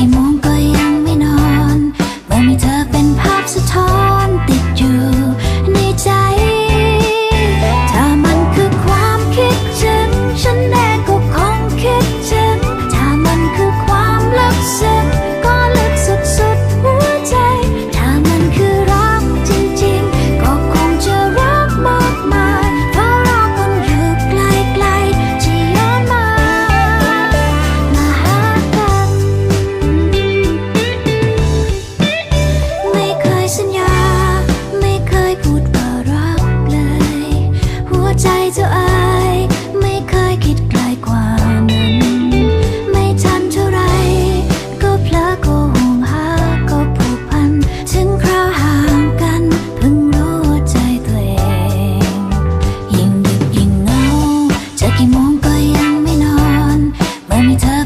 疑問か เจ้าไม่เคยคิดไกลกว่านั้น ไม่ทันเท่าไร ก็เพลอก็ห่วงหาก็ผูกพัน ถึงคราวห่างกันเพิ่งรู้ใจตัวยิ่งดึกยิ่งเงาจะกี่โมงก็ยังไม่นอน เมื่อมีเธอ